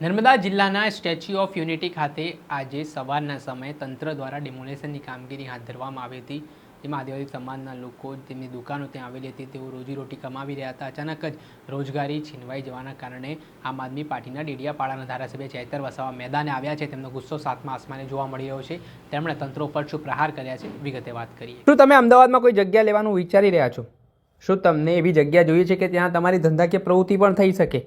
નર્મદા જિલ્લાના statue of unity ખાતે આજે સવારના સમયે તંત્ર દ્વારા ડિમોલેશનની કામગીરી હાથ ધરવામાં આવી હતી. જેમાં આદિવાસી સમાજના લોકો તેમની દુકાનો ત્યાં આવેલી હતી. તેઓ રોજીરોટી કમાવી રહ્યા હતા. અચાનક જ રોજગારી છીનવાઈ જવાના કારણે આમ આદમી પાર્ટીના ડેડિયાપાડાના ધારાસભ્ય ચૈતર વસાવા મેદાને આવ્યા છે. તેમનો ગુસ્સો સાતમા આસમાને જોવા મળી રહ્યો છે. તેમણે તંત્ર ઉપર શું પ્રહાર કર્યા છે, વિગતે વાત કરીએ. શું તમે અમદાવાદમાં કોઈ જગ્યા લેવાનું વિચારી રહ્યા છો? શું તમને એવી જગ્યા જોઈએ છે કે ત્યાં તમારી ધંધાકીય પ્રવૃત્તિ પણ થઈ શકે?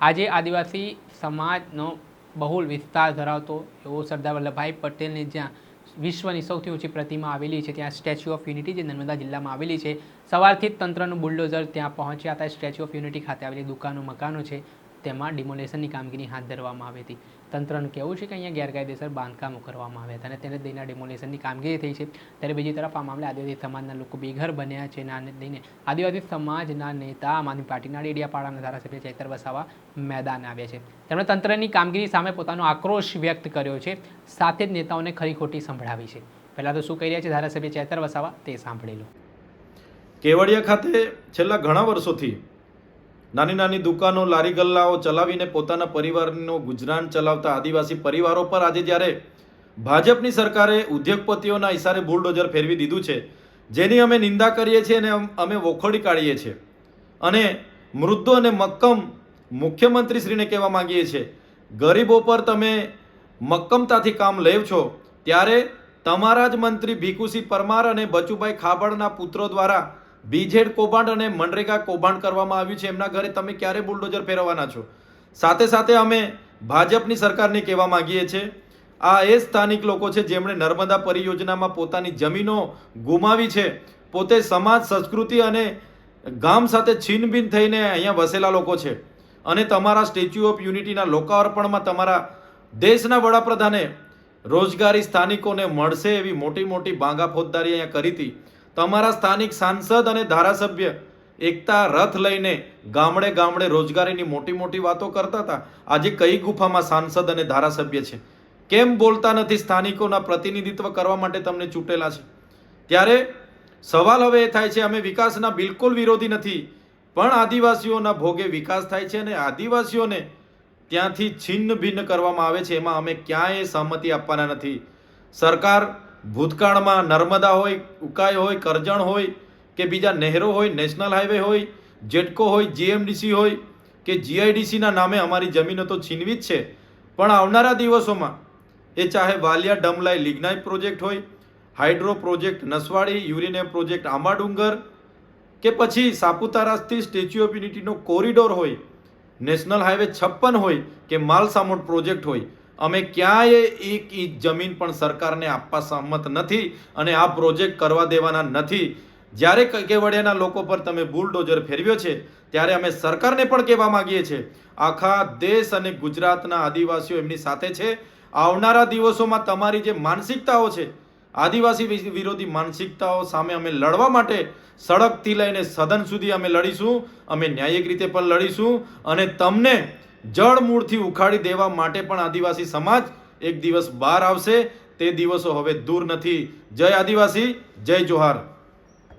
આજે આદિવાસી સમાજનો બહુલ વિસ્તાર ધરાવતો એવો સરદાર વલ્લભભાઈ પટેલની જ્યાં વિશ્વની સૌથી ઊંચી પ્રતિમા આવેલી છે, ત્યાં સ્ટેચ્યુ ઓફ યુનિટી જે નર્મદા જિલ્લામાં આવેલી છે. સવારથી જ તંત્રનું બુલડોઝર ત્યાં પહોંચ્યા હતા. સ્ટેચ્યુ ઓફ યુનિટી ખાતે આવેલી દુકાનો, મકાનો છે. તેમાં ડિમોલેશનની કામગીરી હાથ ધરવામાં આવી હતી. તંત્રનું કહેવું છે કે અહીંયા ગેરકાયદેસર બાંધકામો કરવામાં આવ્યા હતા અને તેને લઈને ડિમોલેશનની કામગીરી થઈ છે. ત્યારે બીજી તરફ આ મામલે આદિવાસી સમાજના લોકો બેઘર બન્યા છે આને લઈને આદિવાસી સમાજના નેતા આમ આદમી પાર્ટીના ડેડિયાપાડાના ધારાસભ્ય ચૈતર વસાવા મેદાન આવ્યા છે. તેમણે તંત્રની કામગીરી સામે પોતાનો આક્રોશ વ્યક્ત કર્યો છે. સાથે જ નેતાઓને ખરી ખોટી સંભળાવી છે. પહેલાં તો શું કહી રહ્યા છે ધારાસભ્ય ચૈતર વસાવા? તે સાંભળી લો. કેવડિયા ખાતે છેલ્લા ઘણા વર્ષોથી નાની નાની દુકાનો, લારી ગલ્લાઓ ચલાવીને પોતાના પરિવારનો ગુજરાન ચલાવતા આદિવાસી પરિવારો પર આજે જ્યારે ભાજપની સરકારે ઉદ્યોગપતિઓના ઇશારે બુલડોઝર ફેરવી દીધું છે, જેની અમે નિંદા કરીએ છીએ અને અમે વખોડી કાઢીએ છીએ. અને મૃદુ અને મક્કમ મુખ્યમંત્રીશ્રીને કહેવા માંગીએ છીએ, ગરીબો પર તમે મક્કમતાથી કામ લેવ છો, ત્યારે તમારા જ મંત્રી ભીખુસિંહ પરમાર અને બચુભાઈ ખાબડના પુત્રો દ્વારા બીજેડ કૌભાંડ અને મનરેગા કૌભાંડ કરવામાં આવ્યું છે. એમના ઘરે તમે ક્યારે બુલડોઝર ફેરવવાના છો? સાથે સાથે અમે ભાજપની સરકારને કહેવા માંગીએ છીએ, આ એ સ્થાનિક લોકો છે જેમણે નર્મદા પરિયોજનામાં પોતાની જમીનો ગુમાવી છે. પોતે સમાજ, સંસ્કૃતિ અને ગામ સાથે છીનભીન થઈને અહીંયા વસેલા લોકો છે. અને તમારા સ્ટેચ્યુ ઓફ યુનિટીના લોકાર્પણમાં તમારા દેશના વડાપ્રધાને રોજગારી સ્થાનિકોને મળશે એવી મોટી મોટી બાંગા ફોજદારી અહીંયા કરી હતી. તમારા સ્થાનિક સાંસદ અને ધારાસભ્ય એકતા રથ લઈને ગામડે ગામડે રોજગારીની મોટી મોટી વાતો કરતા હતા. આજે કઈ ગુફામાં સાંસદ અને ધારાસભ્ય છે? કેમ બોલતા નથી સ્થાનિકોના પ્રતિનિધિત્વ કરવા માટે તમને ચૂંટેલા છે? ત્યારે સવાલ હવે એ થાય છે, અમે વિકાસના બિલકુલ વિરોધી નથી, પણ આદિવાસીઓના ભોગે વિકાસ થાય છે અને આદિવાસીઓને ત્યાંથી છિન્ન ભિન્ન કરવામાં આવે છે. એમાં અમે ક્યાંય સહમતિ આપવાના નથી. સરકાર ભૂતકાળમાં નર્મદા હોય, ઉકાઈ હોય, કરજણ હોય, કે બીજા નહેરો હોય, નેશનલ હાઈવે હોય, જેટકો હોય, જીએમડીસી હોય, કે જીઆઈડીસીના નામે અમારી જમીનો તો છીનવી જ છે. પણ આવનારા દિવસોમાં એ ચાહે વાલિયા ડમલાઈ લિગ્નાઇટ પ્રોજેક્ટ હોય, hydro project Naswadi uranium project Ambadungar, કે પછી સાપુતારાથી સ્ટેચ્યુ ઓફ યુનિટીનો કોરિડોર હોય, નેશનલ હાઈવે છપ્પન હોય, કે માલસામોટ પ્રોજેક્ટ હોય અમે ક્યાંય એક ઇંચ જમીન પણ સરકારને આપવા સહમત નથી અને આ પ્રોજેક્ટ કરવા દેવાના નથી. જ્યારે કેવડિયાના લોકો પર તમે બુલડોઝર ફેરવ્યો છે, ત્યારે અમે સરકારને પણ કહેવા માગીએ છીએ. આખા દેશ અને ગુજરાતના આદિવાસીઓ એમની સાથે છે. આવનારા દિવસોમાં તમારી જે માનસિકતાઓ છે, આદિવાસી વિરોધી માનસિકતાઓ સામે અમે લડવા માટે સડકથી લઈને સદન સુધી અમે લડીશું, અમે ન્યાયિક રીતે પણ લડીશું અને તમને જળ મૂળથી ઉખાડી દેવા માટે પણ આદિવાસી સમાજ એક દિવસ બહાર આવશે. તે દિવસો હવે દૂર નથી. જય આદિવાસી, જય જોહાર.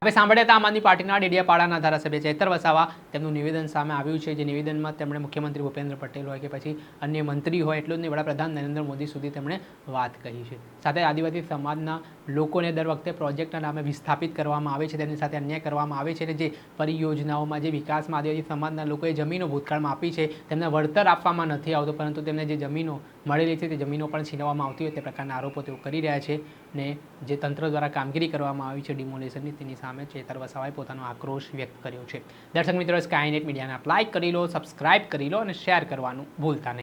હવે સાંભળ્યા હતા આમ આદમી પાર્ટીના ડેડિયાપાડાના ધારાસભ્ય ચેતર વસાવા. તેમનું નિવેદન સામે આવ્યું છે. જે નિવેદનમાં તેમણે મુખ્યમંત્રી ભૂપેન્દ્ર પટેલ હોય કે પછી અન્ય મંત્રી હોય એટલું જ નહીં, વડાપ્રધાન નરેન્દ્ર મોદી સુધી તેમણે વાત કરી છે. સાથે આદિવાસી સમાજના લોકોને દર વખતે પ્રોજેક્ટના નામે વિસ્થાપિત કરવામાં આવે છે. તેમની સાથે અન્યાય કરવામાં આવે છે અને જે પરિયોજનાઓમાં, જે વિકાસમાં આદિવાસી સમાજના લોકોએ જમીનો ભૂતકાળમાં આપી છે, તેમને વળતર આપવામાં નથી આવતું, પરંતુ તેમને જે જમીનો મળેલી છે તે જમીનો પણ છીનવવામાં આવતી હોય તે પ્રકારના આરોપો તેઓ કરી રહ્યા છે ને જે તંત્ર દ્વારા કામગીરી કરવામાં આવી છે ડિમોલેશનની તેની સામે ચેતર વસાવાએ પોતાનો આક્રોશ વ્યક્ત કર્યો છે. દર્શક મિત્રો સ્કાયનેટ મીડિયાને આપ લાઇક કરી લો સબસ્ક્રાઇબ કરી લો અને શેર કરવાનું ભૂલતા નહીં.